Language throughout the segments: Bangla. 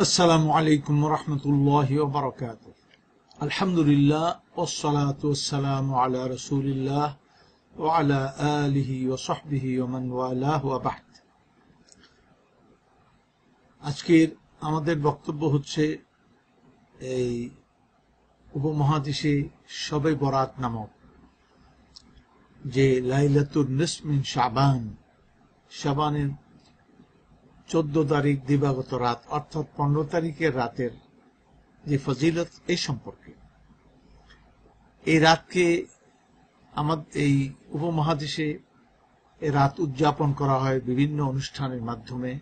আসসালামু আলাইকুম রহমতুল্লাহ বারকাত আলহামদুলিল্লাহ আলিহি ওমান ওয়ালাহ আজকের আমাদের বক্তব্য হচ্ছে এই উপমহাদেশে সবে বরাত নামক যে লাইলাতুর নিসমিন শাবান, শাবানের চোদ্দ তারিখ দিবাগত রাত, অর্থাৎ পনেরো তারিখের রাতের যে ফজিলত এই সম্পর্কে। এই রাতকে আমাদের এই উপমহাদেশে রাত উদযাপন করা হয় বিভিন্ন অনুষ্ঠানের মাধ্যমে।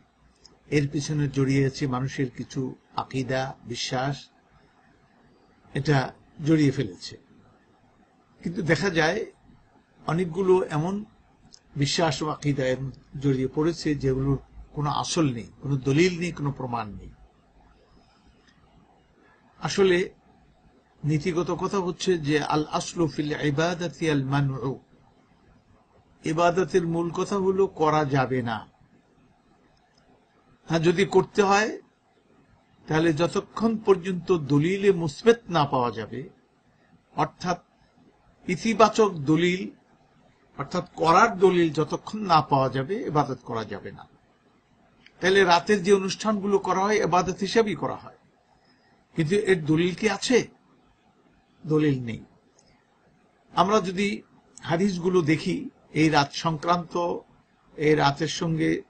এর পিছনে জড়িয়েছে মানুষের কিছু আকিদা, বিশ্বাস। এটা জড়িয়ে ফেলেছে। কিন্তু দেখা যায়, অনেকগুলো এমন বিশ্বাস ও আকিদা জড়িয়ে পড়েছে যেগুলোর কোনো আসল নেই, কোনো দলিল নেই, কোনো প্রমাণ নেই। আসলে নীতিগত কথা হচ্ছে যে আল আসলু ফিল ইবাদাতি আল মানউ। ইবাদতের মূল কথা হলো করা যাবে না। হ্যাঁ যদি করতে হয়, তাহলে যতক্ষণ পর্যন্ত দলিলে মুসবেত না পাওয়া যাবে, অর্থাৎ ইতিবাচক দলিল, অর্থাৎ করার দলিল যতক্ষণ না পাওয়া যাবে এবাদত করা যাবে না। তাহলে রাতের যে অনুষ্ঠানগুলো করা হয়, এবাদত হিসাবেই করা হয়। কিন্তু এর দলিল কি আছে? দলিল নেই। আমরা যদি হাদিসগুলো দেখি, এই রাত সংক্রান্ত, এই রাতের সঙ্গে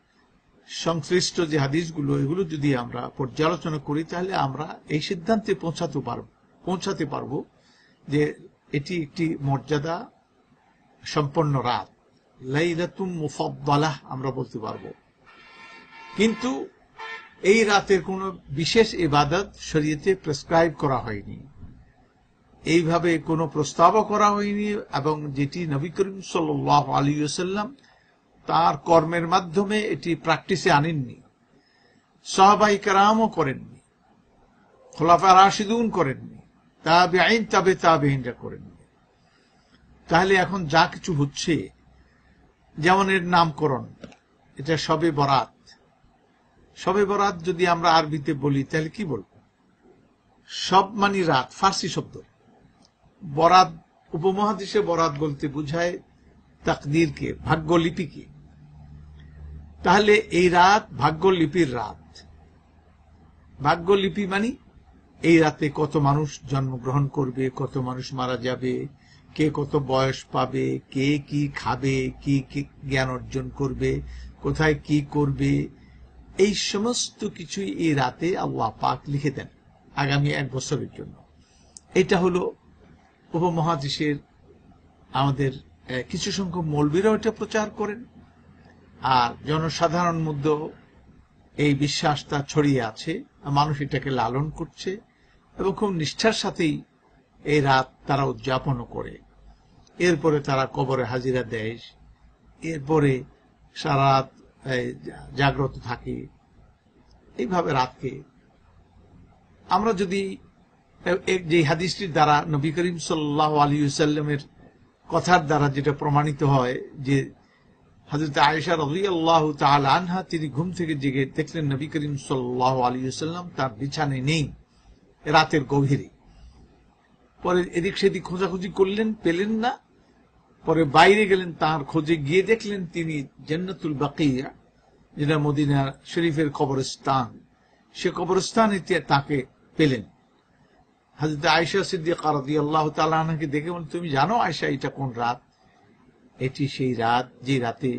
সংশ্লিষ্ট যে হাদিসগুলো, এগুলো যদি আমরা পর্যালোচনা করি, তাহলে আমরা এই সিদ্ধান্তে পৌঁছাতে পারব পৌঁছাতে পারব যে এটি একটি মর্যাদা সম্পন্ন রাত। লাইলাতুম মুফাদ্দালাহ আমরা বলতে পারব। কিন্তু এই রাতের কোন বিশেষ ইবাদত শরীয়তে প্রেসক্রাইব করা হয়নি। এইভাবে কোনো প্রস্তাবও করা হয়নি এবং যেটি নবী করিম সাল আলী সাল্লাম তার কর্মের মাধ্যমে এটি প্র্যাকটিসে আনেননি। সাহাবাই কারামও করেননি। খোলাফা রাশিদুন করেননি। তাবে আইন তাবে তাবেহিনরা করেননি। তাহলে এখন যা কিছু হচ্ছে, যেমন এর নামকরণ, এটা সবে বরাত। সবে বরাত যদি আমরা আরবিতে বলি, তাহলে কি বলব? সব মানি রাত, ফার্সি শব্দ। বরাত, উপমহাদেশে বরাত বলতে বুঝায় তাকদিরকে ভাগ্যলিপিকে তাহলে এই রাত ভাগ্যলিপির রাত। ভাগ্যলিপি মানি এই রাতে কত মানুষ জন্মগ্রহণ করবে, কত মানুষ মারা যাবে, কে কত বয়স পাবে, কে কি খাবে, কি কি জ্ঞান অর্জন করবে, কোথায় কি করবে এই সমস্ত কিছুই এই রাতে আল্লাহ পাক লিখে দেন আগামী এক বছরের জন্য। এটা হলো উপমহাদেশের আমাদের কিছু সংখ্যক মৌলবীরাও এটা প্রচার করেন। আর জনসাধারণ মধ্যে এই বিশ্বাসটা ছড়িয়ে আছে। মানুষ এটাকে লালন করছে এবং খুব নিষ্ঠার সাথেই এই রাত তারা উদযাপনও করে। এরপরে তারা কবরে হাজিরা দেয়। এরপরে সারা রাত জাগ্রত থাকে, এইভাবে রাতকে। আমরা যদি যে হাদিসটির দ্বারা নবী করিম সাল্লাহ আলী সাল্লামের কথার দ্বারা যেটা প্রমাণিত হয় যে হাজরত আয়েশা রবি আল্লাহ আনহা, তিনি ঘুম থেকে জেগে দেখলেন নবী করিম সাল্লাহ আলী সাল্লাম তার বিছানে নেই, রাতের গভীরে। পরে এদিক সেদিক খোঁজাখুঁজি করলেন, পেলেন না পরে বাইরে গেলেন তার খোঁজে গিয়ে দেখলেন তিনি জান্নাতুল বাকিয়া, যেটা মদিনা শরীফের কবরস্থান। সে কবরস্থানে তাকে পেলেন। হাজরত আয়সা সিদ্দিক আল্লাহ তালাকে দেখে বলেন, তুমি জানো আয়সা এটা কোন রাত? এটি সেই রাত যে রাতে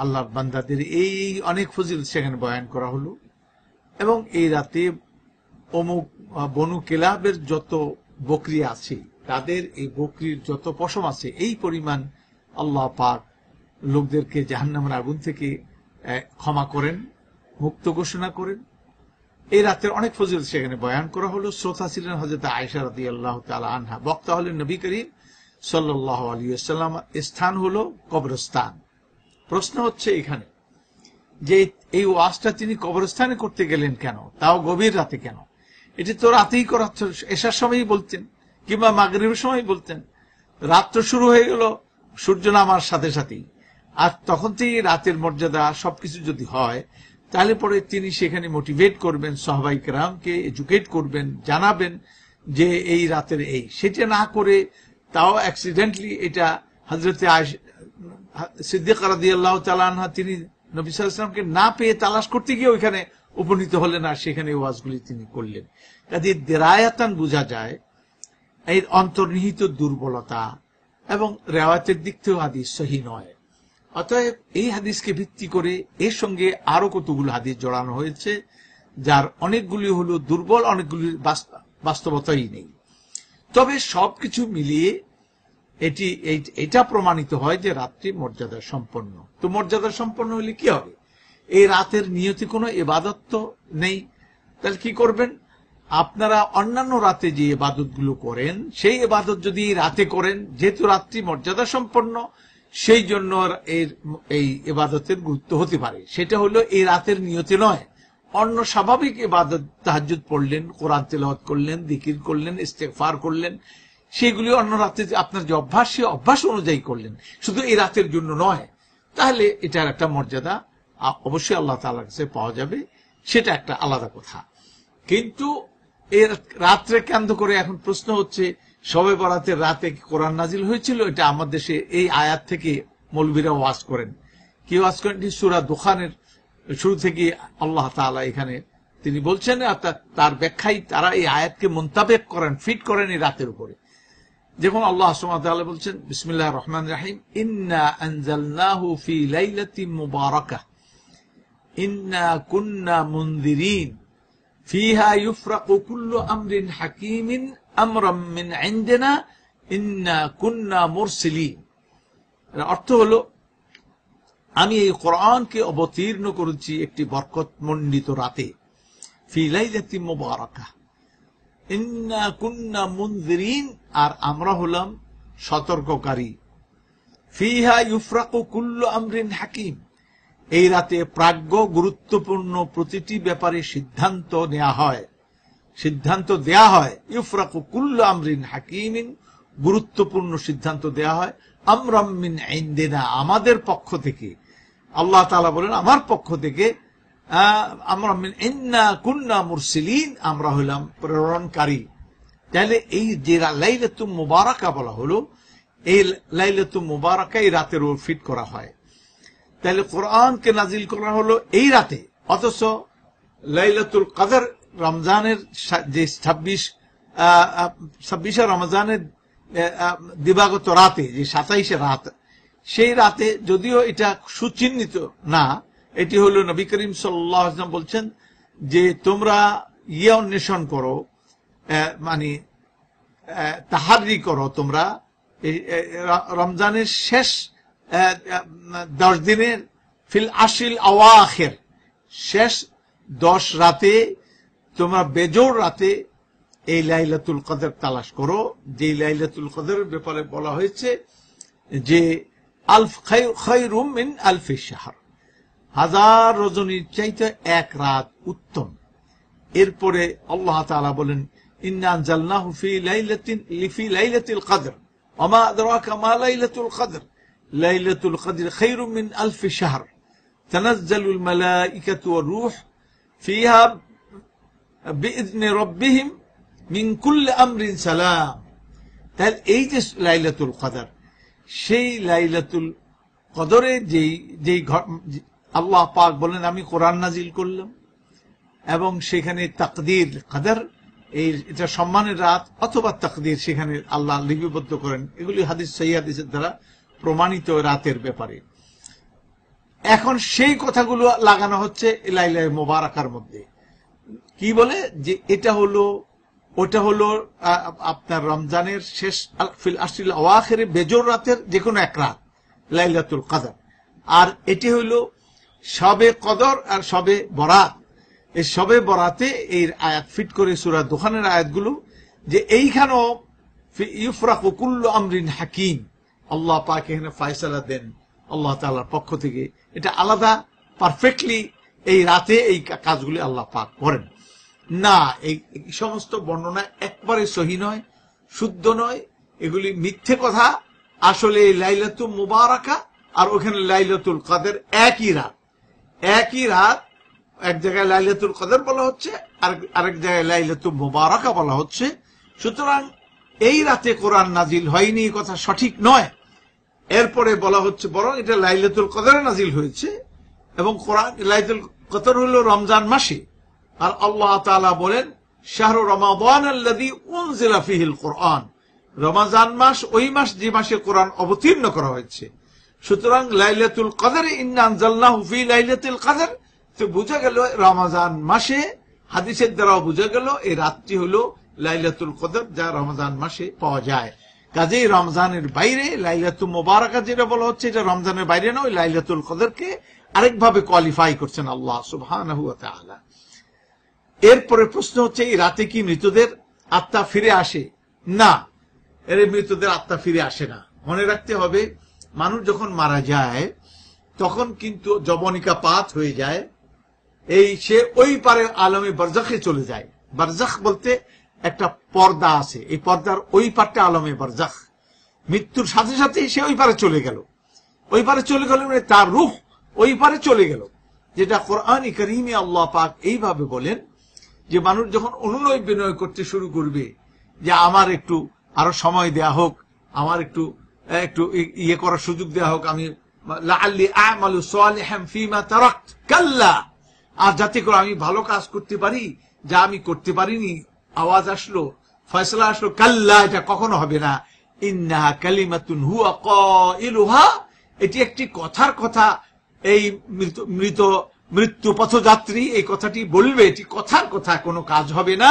আল্লাহ বান্দাদের এই অনেক ফজিল সেখানে বয়ান করা হলো। এবং এই রাতে অমুক বনু কেলাবের যত বকরি আছে তাদের এই বকরির যত পশম আছে, এই পরিমাণ আল্লাহ পাক লোকদেরকে জাহান্নামের আগুন থেকে ক্ষমা করেন, মুক্ত ঘোষণা করেন। এই রাতের অনেক ফজিল সেখানে বয়ান করা হলো। শ্রোতা ছিলেন হজরত আয়সা রাদি আল্লাহ আনহা। বক্তা হলেন নবী করিম সাল্লাহ আলিয়াল্লাম স্থান হলো কবরস্থান। প্রশ্ন হচ্ছে এখানে যে এই ওয়াজটা তিনি কবরস্থানে করতে গেলেন কেন? তাও গভীর রাতে কেন? এটি তো রাতেই করা এসার সময়ই বলতেন। কিংবা মাগরীবের সময় বলতেন রাত তো শুরু হয়ে গেল, সূর্য নামার সাথে সাথেই। আর তখন থেকে রাতের মর্যাদা সবকিছু যদি হয়, তাহলে পরে তিনি সেখানে মোটিভেট করবেন সাহবাইক রামকে এডুকেট করবেন, জানাবেন যে এই রাতের এই। সেটা না করে তাও অ্যাক্সিডেন্টলি এটা হজরতে সিদ্দিক রাদি আল্লাহ তালানহা তিনি নবী সাল্লামকে না পেয়ে তালাশ করতে গিয়ে ওইখানে উপনীত হলেন আর সেখানে ওয়াজগুলি তিনি করলেন। কাজে দেরায়াতান বোঝা যায় এর অন্তর্নিহিত দুর্বলতা এবং রেওয়াতের দিক থেকেও হাদিস সহি নয়। অতএব এই হাদিসকে ভিত্তি করে এর সঙ্গে আরও কতগুলো হাদিস জড়ানো হয়েছে, যার অনেকগুলি হলো দুর্বল, অনেকগুলি বাস্তবতাই নেই। তবে সবকিছু মিলিয়ে এটি এটা প্রমাণিত হয় যে রাত্রি মর্যাদা সম্পন্ন। তো মর্যাদা সম্পন্ন হলে কি হবে? এই রাতের নিয়তি কোনো এবাদত তো নেই। তাহলে কি করবেন? আপনারা অন্যান্য রাতে যে এবাদতগুলো করেন, সেই এবাদত যদি রাতে করেন, যেহেতু রাত্রি মর্যাদা সম্পন্ন, সেই জন্য এর, এই এবাদতের গুরুত্ব হতে পারে। সেটা হলো এই রাতের নিয়তি নয়। অন্য স্বাভাবিক এবাদত তাহাজুদ পড়লেন, কোরআন তেলাওয়াত করলেন দিকির করলেন ইস্তেফার করলেন, সেগুলি অন্য রাতে আপনার যে অভ্যাস সে অভ্যাস অনুযায়ী করলেন। শুধু এই রাতের জন্য নয়। তাহলে এটার একটা মর্যাদা অবশ্যই আল্লাহ তালার কাছে পাওয়া যাবে। সেটা একটা আলাদা কথা। কিন্তু এর রাত্রে কেন্দ্র করে এখন প্রশ্ন হচ্ছে, সবে বরাতের রাতে কোরআন নাজিল হয়েছিল? এটা আমার দেশে এই আয়াত থেকে মৌলবীরা ওয়াজ করেন। কি ওয়াজ করেন? সুরা দোকানের শুরু থেকে আল্লাহ তালা এখানে তিনি বলছেন, অর্থাৎ তার ব্যাখ্যায় তারা এই আয়াতকে মন্তাবেক করেন, ফিট করেন এই রাতের উপরে। যেমন আল্লাহ সুমাতাল্লাহ বলছেন বিসমিল্লাহ রহমান রাহিম, ইন্না আনজালনাহু লাইলাতি ইন্না কুন্না মুনদিরিন। ফিহা ইউফরাকু কুল্লু আমরিন হাকিমিন আমরাম মিন ইনদিনা ইন্না কুন্না মুরসিলিন অর্থ হলো, আমি এই কোরআনকে অবতীর্ণ করেছি একটি বরকত মণ্ডিত রাতে। ফি লাইলাতি মুবারাকা। ইন্না কুন্না মুনদিরিন আর আমরা হলাম সতর্ককারী। ফিহা ইউফরাকু কুল্লু আমরিন হাকিম। এই রাতে প্রাজ্ঞ গুরুত্বপূর্ণ প্রতিটি ব্যাপারে সিদ্ধান্ত নেওয়া হয়। সিদ্ধান্ত দেয়া হয়, ইউফরাকু কুল্লু আমরিন হাকিমিন। গুরুত্বপূর্ণ সিদ্ধান্ত দেয়া হয় আমরামিন আইন্দেনা আমাদের পক্ষ থেকে। আল্লাহ তালা বলেন, আমার পক্ষ থেকে মুরসিলিন, আমরা হইলাম প্রেরণকারী। তাহলে এই যে লাইলাতুম মুবারাকা বলা হলো, এই লাইলাতুম মুবারাকা এই রাতের ফিট করা হয়। তাহলে কোরআনকে নাজিল করা হলো এই রাতে। অথচ লাইলাতুল কাদের রমজানের যে ছাব্বিশ ছাব্বিশে রমজানের দিবাগত রাতে, যে সাতাইশে রাত, সেই রাতে যদিও এটা সুচিহ্নিত না, এটি হলো নবী করিম সাল্লাম বলছেন যে তোমরা ইয়ে অন্বেষণ করো মানে তাহারি করো তোমরা রমজানের শেষ দশ দিনের ফিল আশিল আওয়াখের। শেষ দশ রাতে তোমরা বেজোর রাতে এই লাইলাতুল কদর তালাশ করো। যে লাইলাতুল কদরের ব্যাপারে বলা হয়েছে যে, আলফ খৈরুম মিন আলফি শাহর। হাজার রজনীর চাইতে এক রাত উত্তম। এরপরে আল্লাহ তাআলা বলেন ইন্নান জালনাহু ফি লাইলাতিন লিফি লাইলাতিল কদর। ওমা আদরাকা মা লাইলাতুল কদর। লাইলাতুল কদর খায়রুম মিন আলফি শাহর। তানাজ্জালুল মালাইকাতু ওয়ার রূহ ফিহা বিইذن রব্বিহিম মিন কুল্লি আমরিন সালাম। তাহলে এই যে লাইলাতুল কদর, সেই লাইলাতুল কদরে যেই যেই আল্লাহ পাক বলেন, আমি কোরআন নাজিল করলাম। এবং সেখানে তাকদির, কাদার, এই এটা সম্মানের রাত, অথবা তাকদির সেখানে আল্লাহ লিপিবদ্ধ করেন। এগুলি হাদিস, সহি দ্বারা প্রমাণিত রাতের ব্যাপারে। এখন সেই কথাগুলো লাগানো হচ্ছে লাইলাই মোবারকার মধ্যে। কি বলে? যে এটা হলো, ওটা হলো আপনার রমজানের শেষ ফিল আওয়াখের বেজোর রাতের যে কোনো এক রাত, লাইলাতুল কাদার। আর এটি হইল সবে কদর আর সবে বরাত। এই সবে বরাতে এই আয়াত ফিট করে সুরা দোকানের আয়াতগুলো যে এইখানেও ইউফরাক কুল্লু আমরিন হাকিম। আল্লাহ পাক এখানে ফায়সালা দেন আল্লাহ তালার পক্ষ থেকে। এটা আলাদা পারফেক্টলি এই রাতে এই কাজগুলি আল্লাহ পাক করেন। না, এই সমস্ত বর্ণনা একবারে সহি নয়, শুদ্ধ নয়। এগুলি মিথ্যে কথা। আসলে এই লাইলাতুল মুবারাকা আর ওখানে লাইলাতুল কাদের একই রাত। একই রাত এক জায়গায় লাইলাতুল কদর বলা হচ্ছে, আর আরেক জায়গায় লাইলাতুল মুবারাকা বলা হচ্ছে। সুতরাং এই রাতে কোরআন নাজিল হয়নি কথা সঠিক নয়। এরপরে বলা হচ্ছে বরং এটা লাইলাতুল কদরে নাজিল হয়েছে এবং কোরআন, লাইলাতুল কদর হলো রমজান মাসে। আর আল্লাহ তাআলা বলেন, শাহরু রমাদান কোরআন। রমাজান মাস ওই মাস যে মাসে কোরআন অবতীর্ণ করা হয়েছে। সুতরাং লাইলাতুল কদর ইন্না আনজালনাহু ফি লাইলাতুল কদর। তো বোঝা গেল, রমাজান মাসে, হাদিসের দ্বারাও বোঝা গেল, এই রাতটি হলো লাইলাতুল কদর যা রমাজান মাসে পাওয়া যায়। কাজেই রমজানের বাইরে লাইলাতুল মোবারকা যেটা বলা হচ্ছে, এটা রমজানের বাইরে নয়, লাইলাতুল কদরকে আরেকভাবে কোয়ালিফাই করছেন আল্লাহ সুবহানাহু ওয়া এরপরে প্রশ্ন হচ্ছে, এই রাতে কি মৃতদের আত্মা ফিরে আসে? না, এর মৃতদের আত্মা ফিরে আসে না। মনে রাখতে হবে, মানুষ যখন মারা যায়, তখন কিন্তু জবনিকা পাত হয়ে যায়, এই সে ওই পারে আলমে বারজাখে চলে যায়। বারজাখ বলতে একটা পর্দা আছে। এই পর্দার ওই পারটা আলমে বারজাখ মৃত্যুর সাথে সাথেই সে ওই পারে চলে গেল। ওই পারে চলে গেল মানে তার রুহ ওই পারে চলে গেল। যেটা কোরআন করিমে আল্লাহ পাক এইভাবে বলেন যে, মানুষ যখন অনুনয় বিনয় করতে শুরু করবে যে, আমার একটু আরও সময় দেয়া হোক, আমার একটু একটু ইয়ে করার সুযোগ দেয়া হোক, আমি আর যাতে করে আমি ভালো কাজ করতে পারি, যা আমি করতে পারিনি আওয়াজ আসলো ফয়সলা আসলো কাল্লা এটা কখনো হবে না। ইন্নাহা কালিমাতুন হুয়া কাইলুহা। এটি একটি কথার কথা। এই মৃত মৃত মৃত্যু পথযাত্রী এই কথাটি বলবে এটি কথার কথা কোনো কাজ হবে না।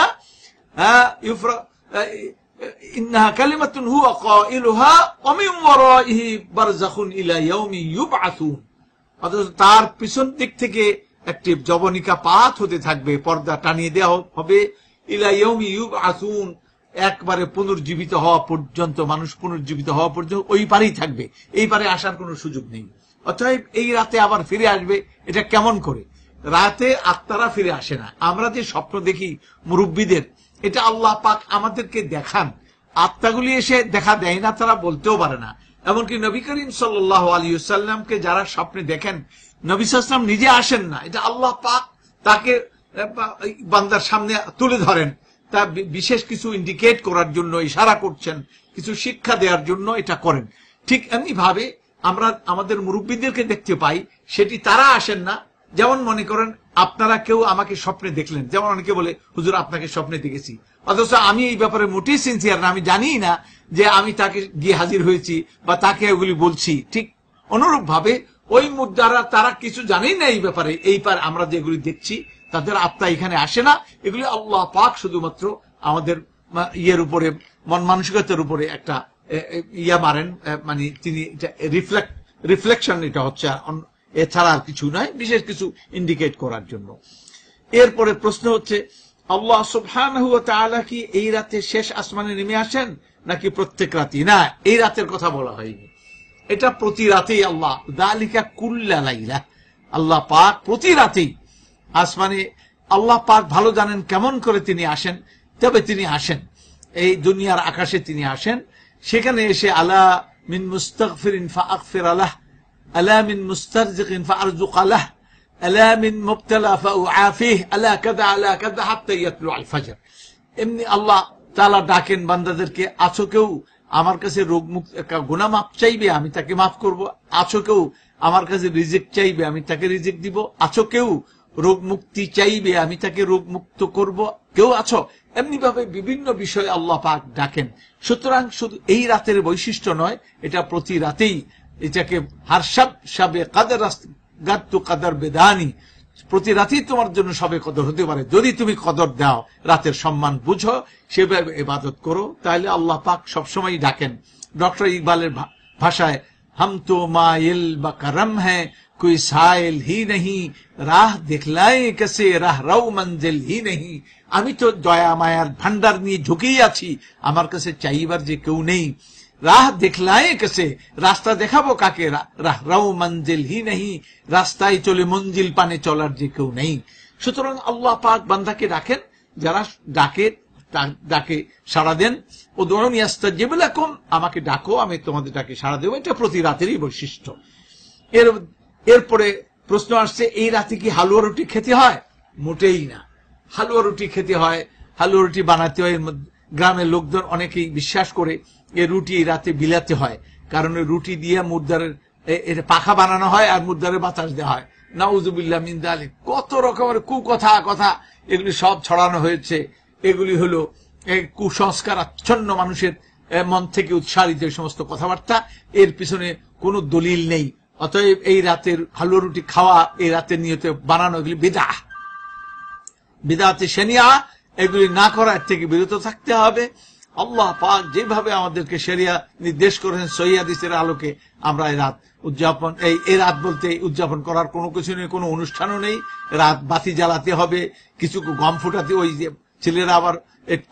হ্যাঁ, ইন্নাহা কালিমাতুন হুয়া কাইলুহা ওয়া মিন ওয়ারাইহি বারযাখুন ইলা ইয়াউমি ইউবআসুন। অথচ তার পিছন দিক থেকে একটি জবনিকা পাত হতে থাকবে পর্দা টানিয়ে দেওয়া হবে। ইলা ইয়াউমি ইউবআসুন, একবারে পুনর্জীবিত হওয়া পর্যন্ত, মানুষ পুনর্জীবিত হওয়া পর্যন্ত ওই পারেই থাকবে। এই পারে আসার কোনো সুযোগ নেই। অতএব এই রাতে আবার ফিরে আসবে, এটা কেমন করে? রাতে আত্মারা ফিরে আসে না। আমরা যে স্বপ্ন দেখি মুরব্বীদের, এটা আল্লাহ পাক আমাদেরকে দেখান। আত্মাগুলি এসে দেখা দেয় না, তারা বলতেও পারে না। এমনকি নবী করিম সাল্লাহ আলী সাল্লামকে যারা স্বপ্নে দেখেন, নবী সাল্লাম নিজে আসেন না। এটা আল্লাহ পাক তাকে বান্দার সামনে তুলে ধরেন। তা বিশেষ কিছু ইন্ডিকেট করার জন্য, ইশারা করছেন, কিছু শিক্ষা দেওয়ার জন্য এটা করেন। ঠিক এমনি ভাবে আমরা, আমাদের মুরব্বীদেরকে দেখতে পাই, সেটি তারা আসেন না। যেমন মনে করেন, আপনারা কেউ আমাকে স্বপ্নে দেখলেন। যেমন অনেকে বলে, হুজুর, আপনাকে স্বপ্নে দেখেছি। অথচ আমি এই ব্যাপারে মোটেই সিনসিয়ার না, আমি জানি না যে আমি তাকে গিয়ে হাজির হয়েছি বা তাকে ওগুলি বলছি। ঠিক অনুরূপ ভাবে ওই মুদ্রারা, তারা কিছু জানেই না এই ব্যাপারে। এই পার আমরা যেগুলি দেখছি তাদের আত্মা এখানে আসে না। এগুলি আল্লাহ পাক শুধুমাত্র আমাদের ইয়ের উপরে, মন মানসিকতার উপরে একটা ইয়া মারেন। মানে তিনি রিফ্লেক্ট রিফ্লেকশন এটা হচ্ছে এছাড়া আর কিছু নয় বিশেষ কিছু ইন্ডিকেট করার জন্য। এরপরে প্রশ্ন হচ্ছে, আল্লাহ তাআলা কি এই রাতে শেষ আসমানে নেমে আসেন? নাকি প্রত্যেক রাতে না, এই রাতের কথা বলা হয়নি। এটা প্রতি রাতেই আল্লাহ, দালিকা কুল্লা লাইলা। আল্লাহ পাক প্রতি রাতেই আসমানে, আল্লাহ পাক ভালো জানেন কেমন করে তিনি আসেন, তবে তিনি আসেন। এই দুনিয়ার আকাশে তিনি আসেন। সেখানে এসে, আলা মিন মুস্তাগফিরিন ফাআগফির আলাহ আলা মিন মুস্তারজিকিন ফাআরজুক আলাহ আলা মিন মুবতালা ফাউআফিহ, আলা কাযা আলা কাযা হাত্তা ইয়াতলু আল ফজর। এমনি আল্লাহ তাআলা ডাকেন বান্দাদেরকে, আছো কেউ আমার কাছে রোগ মুক্ত গুনাহ মাপ চাইবে, আমি তাকে মাফ করব। আছো কেউ আমার কাছে রিজেক্ট চাইবে, আমি তাকে রিজেক্ট দিব। আছো কেউ রোগ মুক্তি চাইবে, আমি তাকে রোগ মুক্ত করব। কেউ আছো? এমনি ভাবে বিভিন্ন বিষয়ে আল্লাহ পাক ডাকেন। সুতরাং শুধু এই রাতের বৈশিষ্ট্য নয়, এটা প্রতি রাতেই এটাকে হারসাব সাবে কাদের গাত্তু কাদার বেদানি। প্রতি রাতেই তোমার জন্য সবে কদর হতে পারে। যদি তুমি কদর দাও, রাতের সম্মান বুঝো, সেভাবে এবাদত করো, তাহলে আল্লাহ পাক সবসময় ডাকেন। ডক্টর ইকবালের ভাষায় হাম তো মা ইল বা কারম হ্যাঁ कोई साइल ही नहीं রাহ দেখলাই কেসে রাহ রাও মঞ্জিল হি নেই আমি তো দয়া মায়ার ভান্ডার নিয়ে ঝুঁকেই আছি আমার কাছে চাইবার যে কেউ নেই রাহ দেখলাই কেসে রাস্তা দেখাবো কাকে রা- রাহ রাও মঞ্জিল হি নেই রাস্তায় চলে মঞ্জিল পানে চলার যে কেউ নেই সুতরাং আল্লাহ পাক বান্দাকে রাখেন যারা ডাকে তা- ডাকে সাড়া দেন ও দৌড়নি আস্তাজিবুলাকুম আমাকে ডাকো আমি তোমাদের ডাকে সাড়া দেবো এটা প্রতি রাতেরই বৈশিষ্ট্য এর এরপরে প্রশ্ন আসছে, এই রাতে কি হালুয়া রুটি খেতে হয়? মোটেই না। হালুয়া রুটি খেতে হয়, হালুয়া রুটি বানাতে হয় গ্রামের লোকজন অনেকেই বিশ্বাস করে এ রুটি এই রাতে বিলাতে হয়, কারণ রুটি দিয়ে মুদ্রারের এটা পাখা বানানো হয় আর মুদ্রারের বাতাস দেওয়া হয়। নাউজুবিল্লাহ মিন্দা আলী কত রকমের কুকথা কথা এগুলি সব ছড়ানো হয়েছে। এগুলি হলো কুসংস্কার আচ্ছন্ন মানুষের মন থেকে উৎসাহিত সমস্ত কথাবার্তা। এর পিছনে কোনো দলিল নেই। অতএব এই রাতের হালুয়া রুটি খাওয়া, এই রাতের নিয়তে বানানো এগুলি বিদা বিদাতে সেনিয়া এগুলি না করার থেকে বিরত থাকতে হবে। আল্লাহ পাক যেভাবে আমাদেরকে সেরিয়া নির্দেশ করেছেন সৈয়াদিসের আলোকে আমরা এই রাত উদযাপন, এই এই রাত বলতে উদযাপন করার কোনো কিছু নেই, কোনো অনুষ্ঠানও নেই। রাত বাতি জ্বালাতে হবে, কিছু গম ফুটাতে, ওই যে ছেলেরা আবার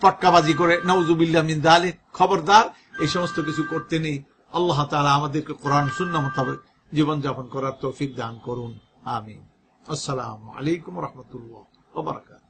পটকাবাজি করে নওজুবিল্লা মিন দালে খবরদার, এই সমস্ত কিছু করতে নেই। আল্লাহ তাআলা আমাদেরকে কোরআন শূন্য মোতাবেক জীবনযাপন করার তৌফিক দান করুন। আমিন। আসসালাম আলাইকুম রহমতুল্লাহ ওবরাকাত